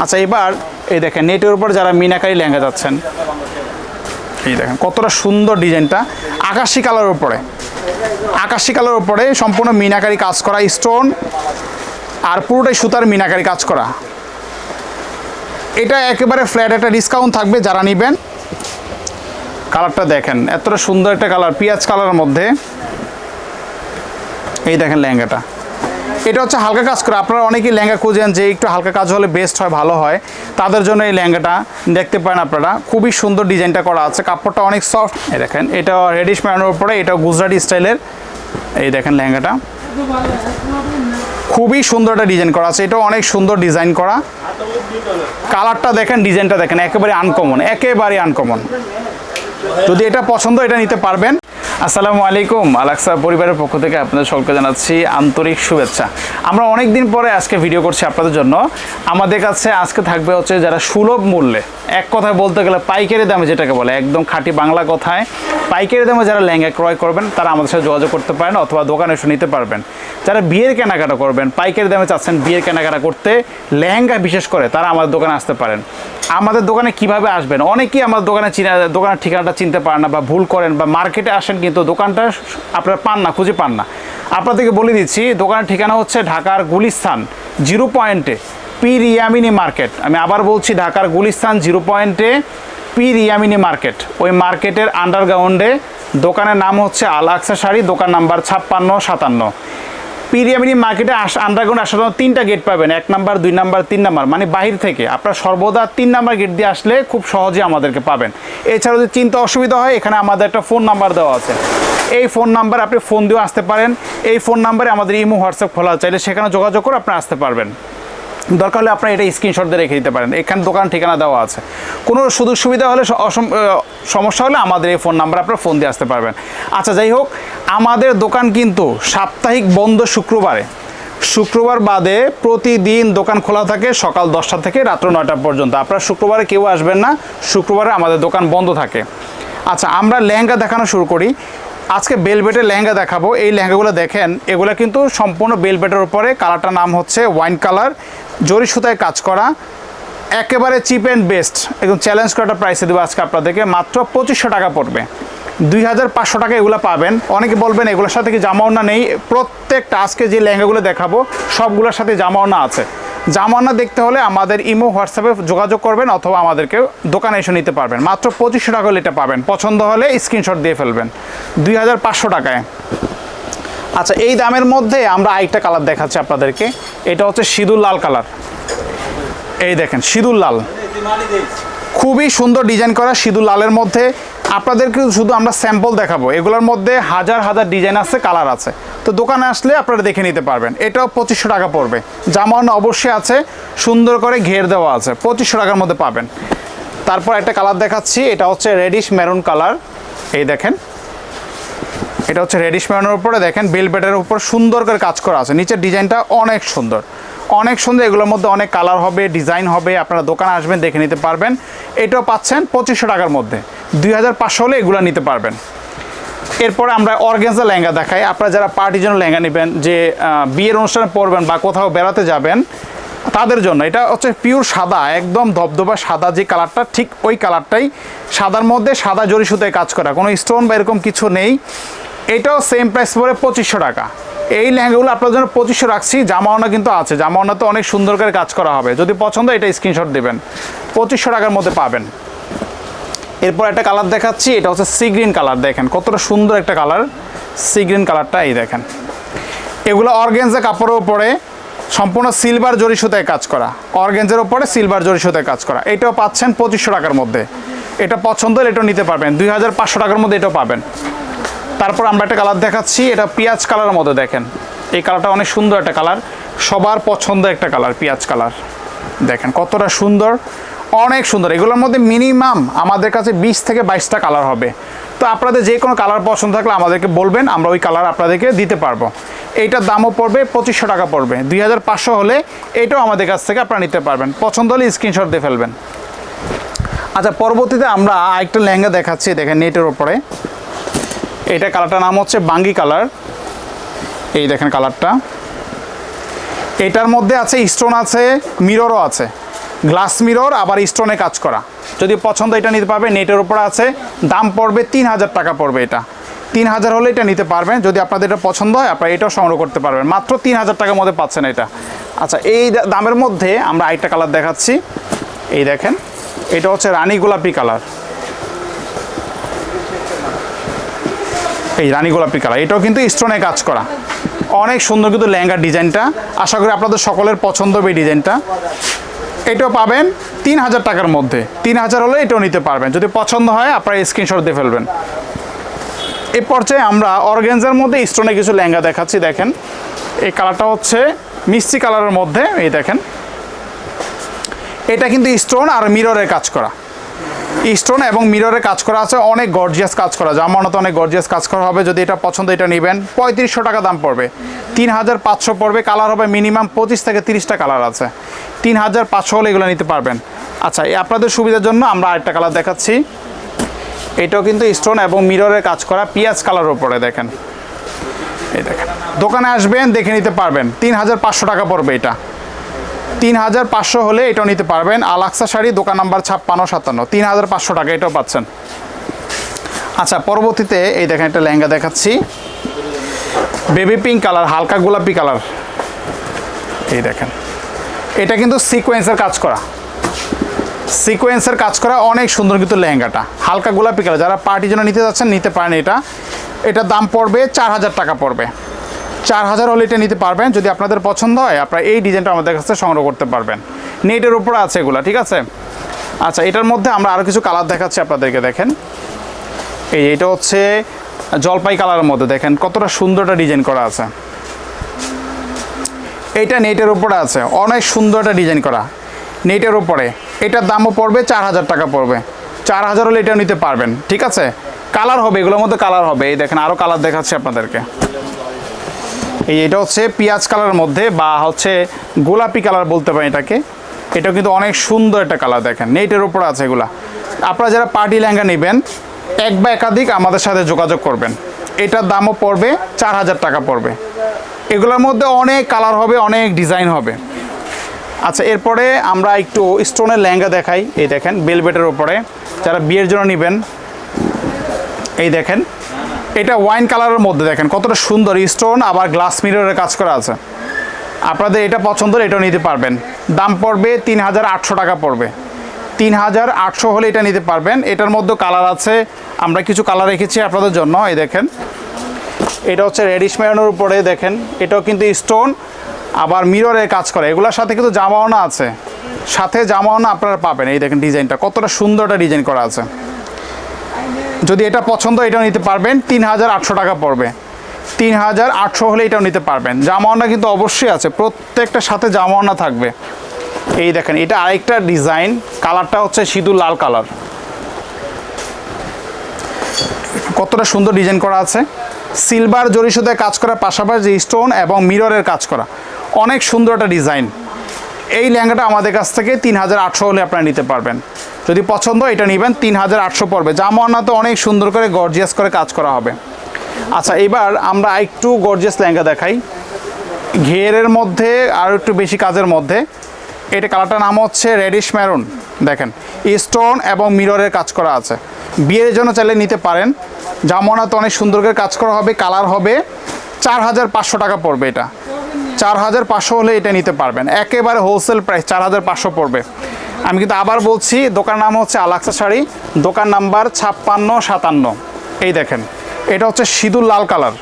আচ্ছা এবার এই দেখেন, নেটের উপর যারা মিনাকারি লেহেঙ্গা যাচ্ছেন, এই দেখেন, কতটা সুন্দর ডিজাইনটা। আকাশি কালার উপরে, আকাশি কালার উপরে সম্পূর্ণ মিনাকারি কাজ করা, স্টোন, আর পুরোটাই সুতার মিনাকারি কাজ করা। এটা একেবারে ফ্ল্যাট, একটা ডিসকাউন্ট থাকবে যারা নেবেন। কালারটা দেখেন, এতটা সুন্দর একটা কালার, পেঁয়াজ কালারের মধ্যে। এই দেখেন লেহেঙ্গাটা। এটা হচ্ছে হালকা কাজ করে। আপনারা অনেকেই লেহেঙ্গা খুঁজেন যে একটু হালকা কাজ হলে বেস্ট হয়, ভালো হয়। তাদের জন্য এই লেহেঙ্গাটা দেখতে পারেন আপনারা। খুবই সুন্দর ডিজাইনটা করা আছে। কাপড়টা অনেক সফট এই দেখেন, এটা রেডিশ ম্যানের উপরে, এটা গুজরাটি স্টাইলের। এই দেখেন লেহেঙ্গাটা। খুবই সুন্দর একটা ডিজাইন করা আছে। এটাও অনেক সুন্দর ডিজাইন করা। কালারটা দেখেন, ডিজাইনটা দেখেন, একেবারে আনকমন একেবারে আনকমন যদি এটা পছন্দ, এটা নিতে পারবেন। আসসালামু আলাইকুম, আলাক্সা পরিবারের পক্ষ থেকে আপনাদের সকলকে জানাচ্ছি আন্তরিক শুভেচ্ছা। আমরা অনেক দিন পরে আজকে ভিডিও করছি আপনাদের জন্য। আমাদের কাছে আজকে থাকবে হচ্ছে যারা সুলভ মূল্যে, এক কথায় বলতে গেলে পাইকারি দামে যেটাকে বলে, একদম খাঁটি বাংলা কথায়, পাইকারি দামে যারা লেহেঙ্গা ক্রয় করবেন, তারা আমাদের সাথে যোগাযোগ করতে পারেন অথবা দোকানে এসে নিতে পারবেন। যারা বিয়ের কেনাকাটা করবেন, পাইকারি দামে চাচ্ছেন বিয়ের কেনাকাটা করতে, লেহেঙ্গা বিশেষ করে তারা আমাদের দোকানে আসতে পারেন। আমাদের দোকানে কীভাবে আসবেন? অনেকেই আমাদের দোকানে চিনা, দোকানের ঠিকানাটা চিনতে পারেন না বা ভুল করেন বা মার্কেটে আসেন কিন্তু দোকানটা আপনারা পান না, খুঁজে পান না। আপনাদেরকে বলে দিচ্ছি, দোকানের ঠিকানা হচ্ছে ঢাকার গুলিস্তান জিরো পয়েন্টে পি রিয়ামিনি মার্কেট। আমি আবার বলছি, ঢাকার গুলিস্তান জিরো পয়েন্টে পি রিয়ামিনি মার্কেট। ওই মার্কেটের আন্ডারগ্রাউন্ডে দোকানের নাম হচ্ছে আলাক্সা শাড়ি, দোকান নাম্বার ছাপ্পান্ন সাতান্ন। পিরিয়ামিনি মার্কেটে আন্ডারগ্রাউন্ড আসার জন্য তিনটা গেট পাবেন। এক নাম্বার, দুই নাম্বার, তিন নাম্বার মানে বাহির থেকে। আপনার সর্বদা তিন নাম্বার গেট দিয়ে আসলে খুব সহজে আমাদেরকে পাবেন। এছাড়াও যদি চিন্তা অসুবিধা হয়, এখানে আমাদের একটা ফোন নাম্বার দেওয়া আছে। এই ফোন নাম্বার আপনি ফোন দিয়েও আসতে পারেন। এই ফোন নাম্বারে আমাদের ইমো, হোয়াটসঅ্যাপ খোলা চাইলে সেখানে যোগাযোগ করে আপনি আসতে পারবেন। দরকার হলে আপনার এটা স্ক্রিনশট দিয়ে রেখে দিতে পারেন। এখানে দোকান ঠিকানা দেওয়া আছে। কোনো সুযোগ সুবিধা হলে সমস্যা হলে আমাদের এই ফোন নাম্বার আপনার ফোন দিয়ে আসতে পারবেন। আচ্ছা যাই হোক, আমাদের দোকান কিন্তু সাপ্তাহিক বন্ধ শুক্রবারে। শুক্রবার বাদে প্রতিদিন দোকান খোলা থাকে সকাল দশটা থেকে রাত্র নয়টা পর্যন্ত। আপনারা শুক্রবারে কেউ আসবেন না, শুক্রবারে আমাদের দোকান বন্ধ থাকে। আচ্ছা আমরা লেহেঙ্গা দেখানো শুরু করি। আজকে বেলবেটের লেহেঙ্গা দেখাবো। এই লেহেঙ্গাগুলো দেখেন, এগুলো কিন্তু সম্পূর্ণ বেলবেটের উপরে। কালারটার নাম হচ্ছে ওয়াইন কালার জরি সুতায় কাজ করা, একেবারে চিপ অ্যান্ড বেস্ট একদম চ্যালেঞ্জ করাটা প্রাইসে দেবো আজকে আপনাদেরকে। মাত্র পঁচিশশো টাকা পড়বে। দুই হাজার পাঁচশো টাকা এগুলো পাবেন। অনেকে বলবেন এগুলোর সাথে কি জামাওনা নেই? প্রত্যেকটা আজকে যে লেহেঙ্গাগুলো দেখাবো, সবগুলোর সাথে জামাওনা আছে। জামাওনা দেখতে হলে আমাদের ইমো, হোয়াটসঅ্যাপে যোগাযোগ করবেন অথবা আমাদেরকে দোকানে এসে নিতে পারবেন। মাত্র পঁচিশশো টাকা হলে এটা পাবেন। পছন্দ হলে স্ক্রিনশট দিয়ে ফেলবেন। দুই হাজার পাঁচশো টাকায়। আচ্ছা এই দামের মধ্যে আমরা আরেকটা কালার দেখাচ্ছি আপনাদেরকে। এটা হচ্ছে সিঁদুর লাল কালার এই দেখেন, সিঁদুর লাল। খুবই সুন্দর ডিজাইন করা সিঁদুর লালের মধ্যে। আপনাদেরকে শুধু আমরা স্যাম্পল দেখাবো। এগুলোর মধ্যে হাজার হাজার ডিজাইন আছে কালার আছে। তো দোকানে আসলে আপনারা দেখে নিতে পারবেন। এটাও পঁচিশশো টাকা পড়বে। জামান অবশ্যই আছে, সুন্দর করে ঘের দেওয়া আছে। পঁচিশশো টাকার মধ্যে পাবেন। তারপর একটা কালার দেখাচ্ছি, এটা হচ্ছে রেডিশ মেরুন কালার এই দেখেন এটা হচ্ছে রেডিশ মেরুনের উপরে, দেখেন বেলবেটের উপর সুন্দর করে কাজ করা আছে। নিচের ডিজাইনটা অনেক সুন্দর। অনেক সুন্দর, এগুলোর মধ্যে অনেক কালার হবে ডিজাইন হবে, আপনারা দোকানে আসবেন, দেখে নিতে পারবেন। এটাও পাচ্ছেন পঁচিশশো টাকার মধ্যে। দুই হাজার পাঁচশো হলে এগুলো নিতে পারবেন। এরপরে আমরা অর্গেন্সা লেহেঙ্গা দেখাই। আপনারা যারা পার্টির জন্য লেহেঙ্গা নেবেন, যে বিয়ের অনুষ্ঠানে পরবেন বা কোথাও বেড়াতে যাবেন, তাদের জন্য এটা হচ্ছে পিওর সাদা, একদম ধবধবা সাদা যে কালারটা ঠিক ওই কালারটাই সাদার মধ্যে সাদা জরি সুতায় কাজ করা। কোনো স্টোন বা এরকম কিছু নেই। এটাও সেম প্রাইস পড়ে পঁচিশশো টাকা। এই লেহেঙ্গাগুলো আপনার জন্য পঁচিশশো রাখছি জামাওনা কিন্তু আছে। জামাওনা তো অনেক সুন্দর করে কাজ করা হবে। যদি পছন্দ এটা স্ক্রিনশট দেবেন। পঁচিশশো টাকার মধ্যে পাবেন। এরপর একটা কালার দেখাচ্ছি, এটা হচ্ছে সি গ্রিন কালার দেখেন কতটা সুন্দর একটা কালার সি গ্রিন কালারটা এই দেখেন। এগুলো অর্গেঞ্জা কাপড়ের উপরে সম্পূর্ণ সিলভার জরি সুতায় কাজ করা। অর্গেঞ্জের ওপরে সিলভার জরি সুতায় কাজ করা। এটাও পাচ্ছেন পঁচিশশো টাকার মধ্যে। এটা পছন্দ হলে এটাও নিতে পারবেন। দুই হাজার পাঁচশো টাকার মধ্যে এটাও পাবেন। তারপর আমরা একটা কালার দেখাচ্ছি, এটা পেঁয়াজ কালারের মধ্যে দেখেন। এই কালারটা অনেক সুন্দর একটা কালার সবার পছন্দের একটা কালার পেঁয়াজ কালার দেখেন কতটা সুন্দর, অনেক সুন্দর। এগুলোর মধ্যে মিনিমাম আমাদের কাছে বিশ থেকে বাইশটা কালার হবে। তো আপনাদের যে কোনো কালার পছন্দ থাকলে আমাদেরকে বলবেন, আমরা ওই কালার আপনাদেরকে দিতে পারব। এইটার দামও পড়বে পঁচিশশো টাকা পড়বে। দুই হাজার পাঁচশো হলে এটাও আমাদের কাছ থেকে আপনারা নিতে পারবেন। পছন্দ হলে স্ক্রিনশট দিয়ে ফেলবেন। আচ্ছা পরবর্তীতে আমরা আরেকটা লেহেঙ্গা দেখাচ্ছি, দেখেন নেটের ওপরে এটা কালারটার নাম হচ্ছে বাঙ্গি কালার। এই দেখেন কালারটা। এটার মধ্যে আছে স্টোন আছে, মিররও আছে। গ্লাস মিরর, আবার স্টোনে কাজ করা। যদি পছন্দ এটা নিতে পারবে, নেটের উপর আছে। দাম পড়বে তিন হাজার টাকা পড়বে এটা। তিন হাজার হলে এটা নিতে পারবেন। যদি আপনাদের এটা পছন্দ হয়, আপনারা এটাও সংগ্রহ করতে পারবেন। মাত্র তিন হাজার টাকার মধ্যে পাচ্ছেন এটা। আচ্ছা এই দামের মধ্যে আমরা আরেকটা কালার দেখাচ্ছি। এই দেখেন, এটা হচ্ছে রানী গোলাপি কালার। এই রানী গোলাপি কালার, এটাও কিন্তু স্টোনে কাজ করা। অনেক সুন্দর কিন্তু লেহেঙ্গার ডিজাইনটা। আশা করি আপনাদের সকলের পছন্দ হবে এই ডিজাইনটা। এটাও পাবেন তিন হাজার টাকার মধ্যে। তিন হাজার হলে এটাও নিতে পারবেন। যদি পছন্দ হয়, আপনারা স্ক্রিনশট দিয়ে ফেলবেন। এই পর্যায়ে আমরা অর্গেনজার মধ্যে স্টোনে কিছু লেহেঙ্গা দেখাচ্ছি, দেখেন। এই কালারটা হচ্ছে মিষ্টি কালারের মধ্যে, এই দেখেন। এটা কিন্তু স্টোন আর মিররের কাজ করা। স্টোন এবং মিররের কাজ করা আছে, অনেক গর্জিয়াস কাজ করা জামানত অনেক গর্জিয়াস কাজ করা হবে, যদি এটা পছন্দ এটা নেবেন। পঁয়ত্রিশশো টাকা দাম পড়বে। তিন হাজার পাঁচশো পড়বে, কালার হবে মিনিমাম পঁচিশ থেকে তিরিশটা কালার আছে। তিন হাজার পাঁচশো হলে এগুলো নিতে পারবেন। আচ্ছা এই আপনাদের সুবিধার জন্য আমরা আরেকটা কালার দেখাচ্ছি। এটাও কিন্তু স্টোন এবং মিররের কাজ করা, পিঁয়াজ কালার ওপরে দেখেন। এই দেখেন। দোকানে আসবেন, দেখে নিতে পারবেন। তিন হাজার পাঁচশো টাকা পড়বে এটা। তিন হাজার পাঁচশো হলে এটাও নিতে পারবেন। আলাক্সা শাড়ি, দোকান নাম্বার ছাপ্পান্ন, সাতান্ন। তিন হাজার পাঁচশো টাকা এটাও পাচ্ছেন। আচ্ছা পরবর্তীতে এই দেখেন একটা লেহেঙ্গা দেখাচ্ছি। বেবি পিঙ্ক কালার, হালকা গোলাপি কালার। এই দেখেন। এটা কিন্তু সিকোয়েন্সের কাজ করা। সিকোয়েন্সের কাজ করা অনেক সুন্দর কিন্তু লেহেঙ্গাটা। হালকা গোলাপি কালার। যারা পার্টির জন্য নিতে যাচ্ছেন, নিতে পারেন এটা। এটার দাম পড়বে চার হাজার টাকা পড়বে। চার হাজার হলে এটা নিতে পারবেন। যদি আপনাদের পছন্দ হয়, আপনারা এই ডিজাইনটা আমাদের কাছে সংগ্রহ করতে পারবেন। নেটের উপরে আছে এগুলো, ঠিক আছে? আচ্ছা এটার মধ্যে আমরা আরও কিছু কালার দেখাচ্ছি আপনাদেরকে, দেখেন। এই এটা হচ্ছে জলপাই কালারের মধ্যে, দেখেন, কতটা সুন্দরটা ডিজাইন করা আছে। এইটা নেটের উপরে আছে, অনেক সুন্দর একটা ডিজাইন করা। নেটের উপরে, এটার দামও পড়বে চার হাজার টাকা পড়বে। চার হাজার হলে এটা নিতে পারবেন, ঠিক আছে? কালার হবে, এগুলোর মধ্যে কালার হবে। এই দেখেন আরও কালার দেখাচ্ছি আপনাদেরকে। এই এটা হচ্ছে পেঁয়াজ কালারের মধ্যে বা হচ্ছে গোলাপি কালার বলতে পারেন এটাকে। এটাও কিন্তু অনেক সুন্দর একটা কালার দেখেন, নেটের উপরে আছে এগুলা। আপনারা যারা পার্টি লেহেঙ্গা নেবেন, এক বা একাধিক আমাদের সাথে যোগাযোগ করবেন। এটার দামও পড়বে, চার হাজার টাকা পড়বে। এগুলোর মধ্যে অনেক কালার হবে, অনেক ডিজাইন হবে। আচ্ছা এরপরে আমরা একটু স্টোনের লেহেঙ্গা দেখাই। এই দেখেন বেলভেটের ওপরে যারা বিয়ের জন্য নেবেন, এই দেখেন। এটা ওয়াইন কালারের মধ্যে দেখেন, কতটা সুন্দর স্টোন, আবার গ্লাস মিররের কাজ করা আছে। আপনাদের এটা পছন্দ এটাও নিতে পারবেন। দাম পড়বে তিন হাজার আটশো টাকা পড়বে। তিন হাজার আটশো হলে এটা নিতে পারবেন। এটার মধ্যে কালার আছে। আমরা কিছু কালার রেখেছি আপনাদের জন্য, এই দেখেন। এটা হচ্ছে রেডিশ মেরানোর উপরে, দেখেন। এটাও কিন্তু স্টোন, আবার মিররের কাজ করে। এগুলোর সাথে কিন্তু জামাওনা আছে। সাথে জামাওনা আপনারা পাবেন, এই দেখেন ডিজাইনটা। কতটা সুন্দর একটা ডিজাইন করা আছে। যদি এটা পছন্দ, এটাও নিতে পারবেন। তিন হাজার আটশো টাকা পড়বে। তিন হাজার আটশো হলে এটাও নিতে পারবেন। জামাওনা কিন্তু অবশ্যই আছে। প্রত্যেকটা সাথে জামাওনা থাকবে। এই দেখেন, এটা আরেকটা ডিজাইন। কালারটা হচ্ছে সিঁদুর লাল কালার। কতটা সুন্দর ডিজাইন করা আছে। সিলভার জরি কাজ করার পাশাপাশি স্টোন এবং মিররের কাজ করা। অনেক সুন্দর একটা ডিজাইন। এই লেহেঙ্গাটা আমাদের কাছ থেকে তিন হাজার আটশো হলে আপনারা নিতে পারবেন। যদি পছন্দ এটা নেবেন তিন হাজার আটশো পড়বে। জামানাতে অনেক সুন্দর করে গর্জিয়াস করে কাজ করা হবে। আচ্ছা এবার আমরা একটু গর্জিয়াস লেহেঙ্গা দেখাই। ঘেরের মধ্যে, আর একটু বেশি কাজের মধ্যে। এটা কালারটার নাম হচ্ছে রেডিশ ম্যারুন দেখেন, স্টোন এবং মিররের কাজ করা আছে। বিয়ের জন্য চাইলে নিতে পারেন। জামনাতে অনেক সুন্দর করে কাজ করা হবে, কালার হবে। চার হাজার পাঁচশো টাকা পড়বে এটা। চার হাজার পাঁচশো হলে এটা নিতে পারবেন। একেবারে হোলসেল প্রাইস চার হাজার পাঁচশো পড়বে। আমি কিন্তু আবার বলছি, দোকান নাম হচ্ছে আলাক্সা শাড়ি, দোকান নাম্বার ছাপ্পান্ন সাতান্ন। এই দেখেন, এটা হচ্ছে সিঁদুর লাল কালার।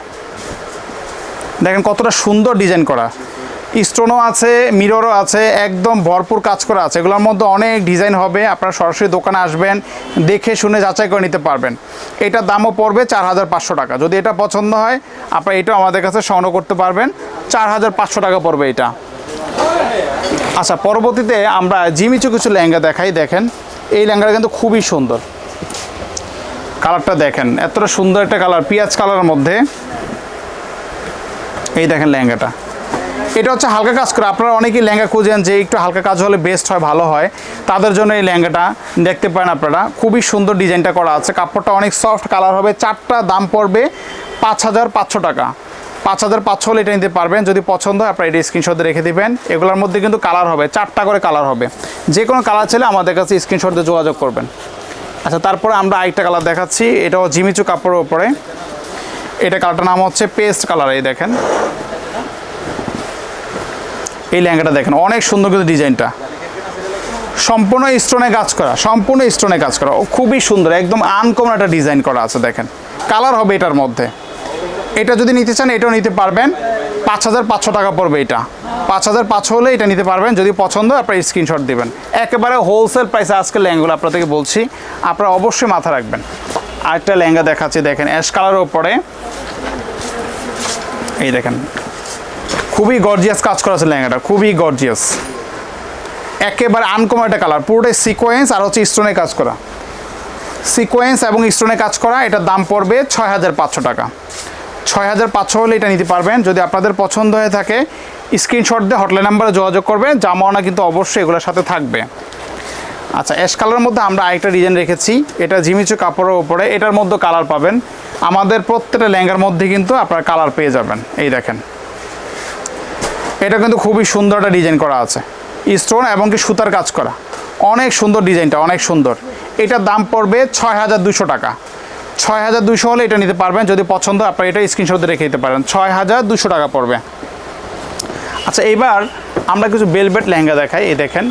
দেখেন কতটা সুন্দর ডিজাইন করা। স্টোনও আছে, মিররও আছে, একদম ভরপুর কাজ করা আছে। এগুলোর মধ্যে অনেক ডিজাইন হবে, আপনারা সরাসরি দোকানে আসবেন, দেখে শুনে যাচাই করে নিতে পারবেন। এটার দামও পড়বে চার হাজার পাঁচশো টাকা। যদি এটা পছন্দ হয়, আপনারা এটাও আমাদের কাছে সংগ্রহ করতে পারবেন। চার হাজার পাঁচশো টাকা পড়বে এটা। আচ্ছা পরবর্তীতে আমরা জিমিচু কিছু লেহেঙ্গা দেখাই, দেখেন। এই লেহেঙ্গাটা কিন্তু খুবই সুন্দর। কালারটা দেখেন, এতটা সুন্দর একটা কালার, পেঁয়াজ কালারের মধ্যে। এই দেখেন লেহেঙ্গাটা। এটা হচ্ছে হালকা কাজ করে। আপনারা অনেকেই লেহেঙ্গা খুঁজেন যে একটু হালকা কাজ হলে বেস্ট হয়, ভালো হয়। তাদের জন্য এই লেহেঙ্গাটা দেখতে পারেন আপনারা। খুবই সুন্দর ডিজাইনটা করা আছে। কাপড়টা অনেক সফট কালার হবে। চারটা দাম পড়বে পাঁচ হাজার পাঁচশো টাকা। পাঁচ হাজার পাঁচশো হলে এটা নিতে পারবেন। যদি পছন্দ হয়, আপনারা এটা স্ক্রিনশট রেখে দেবেন। এগুলোর মধ্যে কিন্তু কালার হবে। চারটা করে কালার হবে। যে কোনো কালার চাইলে আমাদের কাছে স্ক্রিনশট যোগাযোগ করবেন। আচ্ছা তারপরে আমরা আরেকটা কালার দেখাচ্ছি। এটাও জিমিচু কাপড়ের ওপরে এটা কালারটার নাম হচ্ছে পেস্ট কালার এই দেখেন। এই লেহেঙ্গাটা দেখেন, অনেক সুন্দর কিন্তু ডিজাইনটা। সম্পূর্ণ স্টোনে কাজ করা, সম্পূর্ণ স্টোনে কাজ করা। ও খুবই সুন্দর, একদম আনকমন একটা ডিজাইন করা আছে, দেখেন। কালার হবে এটার মধ্যে। এটা যদি নিতে চান, এটাও নিতে পারবেন। পাঁচ হাজার পাঁচশো টাকা পড়বে এটা। পাঁচ হাজার পাঁচশো হলে এটা নিতে পারবেন। যদি পছন্দ আপনার স্ক্রিনশট দিবেন। একেবারে হোলসেল প্রাইসে আজকে লেহেঙ্গাগুলো আপনাদেরকে বলছি। আপনারা অবশ্যই মাথা রাখবেন। আরেকটা লেহেঙ্গা দেখাচ্ছি, দেখেন অ্যাশ কালারের ওপরে এই দেখেন খুবই গর্জিয়াস কাজ করা আছে লেহেঙ্গাটা, খুবই গর্জিয়াস একেবারে আনকমন একটা কালার পুরোটাই সিকোয়েন্স আর হচ্ছে স্টোনে কাজ করা। সিকোয়েন্স এবং স্টোনে কাজ করা, এটার দাম পড়বে ছয় হাজার পাঁচশো টাকা। ছয় হাজার পাঁচশো হলে এটা নিতে পারবেন। যদি আপনাদের পছন্দ হয়ে থাকে স্ক্রিনশট দিয়ে হটলাইন নাম্বারে যোগাযোগ করবেন। জামাওনা কিন্তু অবশ্যই এগুলোর সাথে থাকবে। আচ্ছা অ্যাশ কালারের মধ্যে আমরা আরেকটা ডিজাইন রেখেছি। এটা ঝিমিচু কাপড়ের ওপরে এটার মধ্যে কালার পাবেন। আমাদের প্রত্যেকটা লেহেঙ্গার মধ্যে কিন্তু আপনারা কালার পেয়ে যাবেন। এই দেখেন। এটা কিন্তু খুবই সুন্দর একটা ডিজাইন করা আছে। স্টোন এবং কি সুতার কাজ করা। অনেক সুন্দর ডিজাইনটা, অনেক সুন্দর। এটার দাম পড়বে ছয় হাজার দুশো টাকা। ছয় হাজার দুশো হলে এটা নিতে পারবেন, যদি পছন্দ আপনার এটা স্ক্রিনশট রেখে দিতে পারেন। ছয় হাজার দুশো টাকা পড়বে। আচ্ছা এবার আমরা কিছু বেলবেট লেহেঙ্গা দেখাই, এই দেখেন।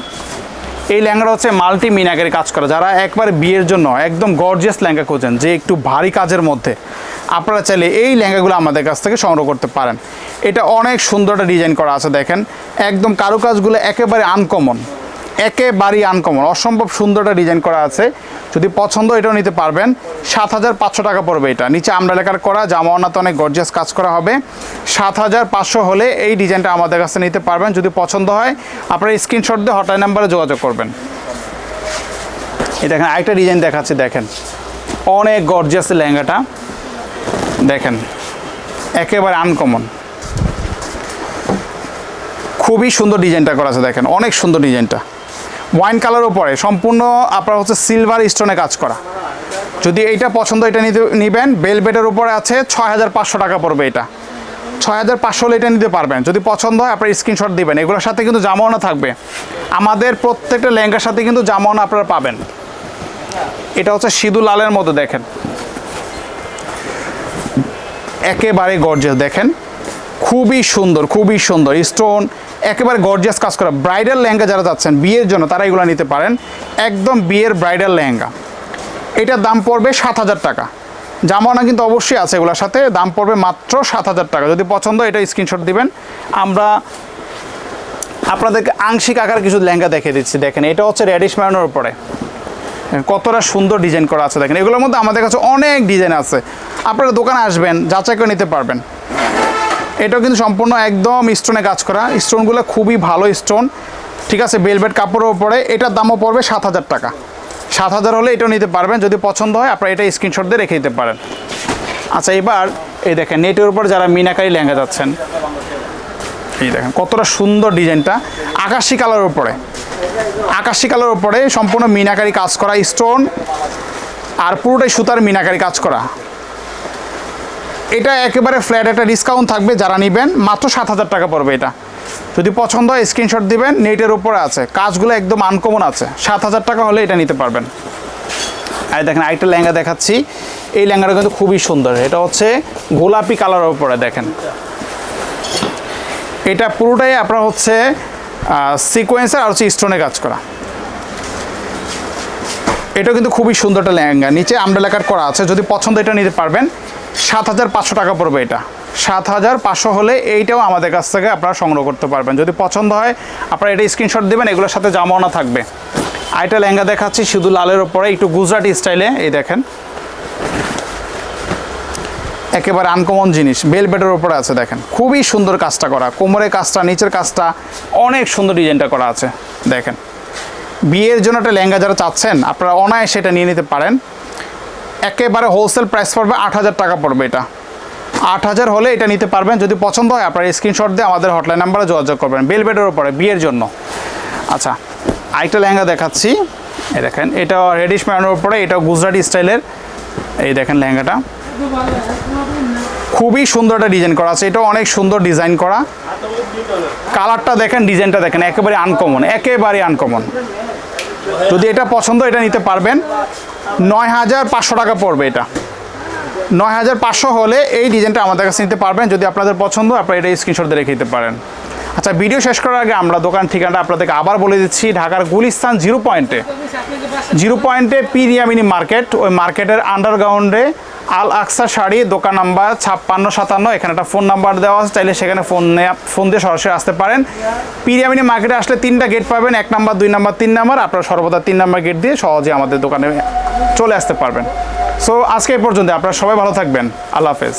এই ল্যাঙ্গাটা হচ্ছে মাল্টি মিনাকের কাজ করা। যারা একবার বিয়ের জন্য একদম গর্জিয়াস ল্যাঙ্গা খোঁজেন, যে একটু ভারী কাজের মধ্যে, আপনারা চাইলে এই ল্যাঙ্গাগুলো আমাদের কাছ থেকে সংগ্রহ করতে পারেন। এটা অনেক সুন্দর একটা ডিজাইন করা আছে, দেখেন। একদম কারুকাজগুলো একেবারে আনকমন একেবারেই আনকমন অসম্ভব সুন্দর একটা ডিজাইন করা আছে। যদি পছন্দ এটাও নিতে পারবেন। সাত হাজার পাঁচশো টাকা পড়বে এটা। নিচে আমরা লেখার করা জামাওনাতে অনেক গর্জিয়াস কাজ করা হবে। সাত হাজার পাঁচশো হলে এই ডিজাইনটা আমাদের কাছে নিতে পারবেন। যদি পছন্দ হয়, আপনারা স্ক্রিনশট দিয়ে হটলাইন নাম্বারে যোগাযোগ করবেন। এই দেখেন, আরেকটা ডিজাইন দেখাচ্ছি, দেখেন। অনেক গর্জিয়াস লেহেঙ্গাটা। দেখেন, একেবারে আনকমন খুবই সুন্দর ডিজাইনটা করা আছে, দেখেন। অনেক সুন্দর ডিজাইনটা ওয়াইন কালার উপরে সম্পূর্ণ আপনার হচ্ছে সিলভার স্টোনে কাজ করা। যদি এইটা পছন্দ, এটা নিতে, নিবেন। বেলবেটের উপরে আছে ছয় হাজার পাঁচশো টাকা পড়বে এটা। ছয় হাজার পাঁচশো হলে এটা নিতে পারবেন। যদি পছন্দ হয়, আপনার স্ক্রিনশট দিবেন। এগুলোর সাথে কিন্তু জামাওনা থাকবে। আমাদের প্রত্যেকটা লেহেঙ্গার সাথে কিন্তু জামাওনা আপনারা পাবেন। এটা হচ্ছে সিধু লালের মতো দেখেন। একেবারে গর্জিয়াস দেখেন। খুবই সুন্দর খুবই সুন্দর। স্টোন একেবারে গর্জিয়াস কাজ করা। ব্রাইডাল লেহেঙ্গা যারা যাচ্ছেন, বিয়ের জন্য তারা এগুলো নিতে পারেন। একদম বিয়ের ব্রাইডাল লেহেঙ্গা। এটার দাম পড়বে সাত হাজার টাকা। জামানা কিন্তু অবশ্যই আছে এগুলোর সাথে। দাম পড়বে মাত্র সাত হাজার টাকা। যদি পছন্দ এটা স্ক্রিনশট দিবেন। আমরা আপনাদেরকে আংশিক আকার কিছু লেহেঙ্গা দেখে দিচ্ছি। দেখেন, এটা হচ্ছে রেডিশ ম্যানের উপরে। কতটা সুন্দর ডিজাইন করা আছে। দেখেন, এগুলোর মধ্যে আমাদের কাছে অনেক ডিজাইন আছে। আপনারা দোকানে আসবেন, যাচাই করে নিতে পারবেন। এটাও কিন্তু সম্পূর্ণ একদম স্টোনে কাজ করা। স্টোনগুলো খুবই ভালো স্টোন ঠিক আছে বেলভেট কাপড়ের উপরে। এটার দামও পড়বে সাত হাজার টাকা। সাত হাজার হলে এটাও নিতে পারবেন। যদি পছন্দ হয়, আপনারা এটা স্ক্রিনশট দিয়ে রেখে দিতে পারেন। আচ্ছা এবার এই দেখেন, নেটের উপর যারা মিনাকারি লেহেঙ্গা যাচ্ছেন, এই দেখেন, কতটা সুন্দর ডিজাইনটা। আকাশি কালার উপরে। আকাশি কালার উপরে সম্পূর্ণ মিনাকারি কাজ করা স্টোন আর পুরোটাই সুতার মিনাকারি কাজ করা। এটা একেবারে ফ্ল্যাট একটা ডিসকাউন্ট থাকবে যারা নেবেন, মাত্র সাত হাজার টাকা পড়বে এটা। যদি পছন্দ হয় স্ক্রিনশট দিবেন নেটের উপরে আছে। কাজগুলো একদম আনকমন আছে। সাত হাজার টাকা হলে এটা নিতে পারবেন। আর দেখেন, আরেকটা লেহেঙ্গা দেখাচ্ছি। এই লেহেঙ্গাটা কিন্তু খুবই সুন্দর। এটা হচ্ছে গোলাপি কালারের উপরে, দেখেন। এটা পুরোটাই আপনার হচ্ছে সিকোয়েন্সার আর হচ্ছে স্টোনে কাজ করা। এটা কিন্তু খুবই সুন্দর একটা লেহেঙ্গা। নিচে আমরা লেখার করা আছে। যদি পছন্দ এটা নিতে পারবেন। সাত হাজার পাঁচশো টাকা পড়বে এটা। সাত হাজার পাঁচশো হলে এইটাও আমাদের কাছ থেকে আপনারা সংগ্রহ করতে পারবেন। যদি পছন্দ হয়, আপনারা এটা স্ক্রিনশট দেবেন, এগুলোর সাথে জামাওনা থাকবে। আরেকটা লেহেঙ্গা দেখাচ্ছি, শুধু লালের ওপরে একটু গুজরাটি স্টাইলে এই দেখেন। একেবারে আনকমন জিনিস বেলবেটের ওপরে আছে, দেখেন। খুবই সুন্দর কাজটা করা, কোমরের কাজটা, নিচের কাজটা, অনেক সুন্দর ডিজাইনটা করা আছে, দেখেন। বিয়ের জন্য একটা লেহেঙ্গা যারা চাচ্ছেন, আপনারা অনায়াসে এটা নিয়ে নিতে পারেন। একেবারে হোলসেল প্রাইস পড়বে আট হাজার টাকা পড়বে এটা। আট হাজার হলে এটা নিতে পারবেন, যদি পছন্দ হয় আপনার স্ক্রিনশট দিয়ে আমাদের হটলাইন নাম্বারে যোগাযোগ করবেন বেল বেডের ওপরে বিয়ের জন্য। আচ্ছা আরেকটা লেহেঙ্গা দেখাচ্ছি। এই দেখেন এটা রেডিশ ম্যানের উপরে এটা গুজরাটি স্টাইলের। এই দেখেন লেহেঙ্গাটা। খুবই সুন্দর একটা ডিজাইন করা আছে এটা অনেক সুন্দর ডিজাইন করা। কালারটা দেখেন ডিজাইনটা দেখেন, একেবারে আনকমন একেবারে আনকমন যদি এটা পছন্দ এটা নিতে পারবেন। নয় হাজার পাঁচশো টাকা পড়বে এটা। নয় হাজার পাঁচশো হলে এই ডিজাইনটা আমাদের কাছে নিতে পারবেন। যদি আপনাদের পছন্দ, আপনারা এটা স্ক্রিনশট দিয়ে রেখে দিতে পারেন। আচ্ছা ভিডিও শেষ করার আগে আমরা দোকান ঠিকানাটা আপনাদেরকে আবার বলে দিচ্ছি। ঢাকার গুলিস্তান জিরো পয়েন্টে। জিরো পয়েন্টে পিরিয়ামিনি মার্কেট। ওই মার্কেটের আন্ডারগ্রাউন্ডে আল আকসা শাড়ি, দোকান নাম্বার ছাপ্পান্ন সাতান্ন, এখানে একটা ফোন নাম্বার দেওয়া আছে, চাইলে সেখানে ফোন ফোন দিয়ে সরাসরি আসতে পারেন। পিরিয়ামিনি মার্কেটে আসলে তিনটা গেট পাবেন, এক নাম্বার, দুই নাম্বার, তিন নাম্বার, আপনারা সর্বদা তিন নাম্বার গেট দিয়ে সহজে আমাদের দোকানে চলে আসতে পারবেন। সো আজকে এই পর্যন্ত আপনারা সবাই ভালো থাকবেন, আল্লাহ হাফেজ।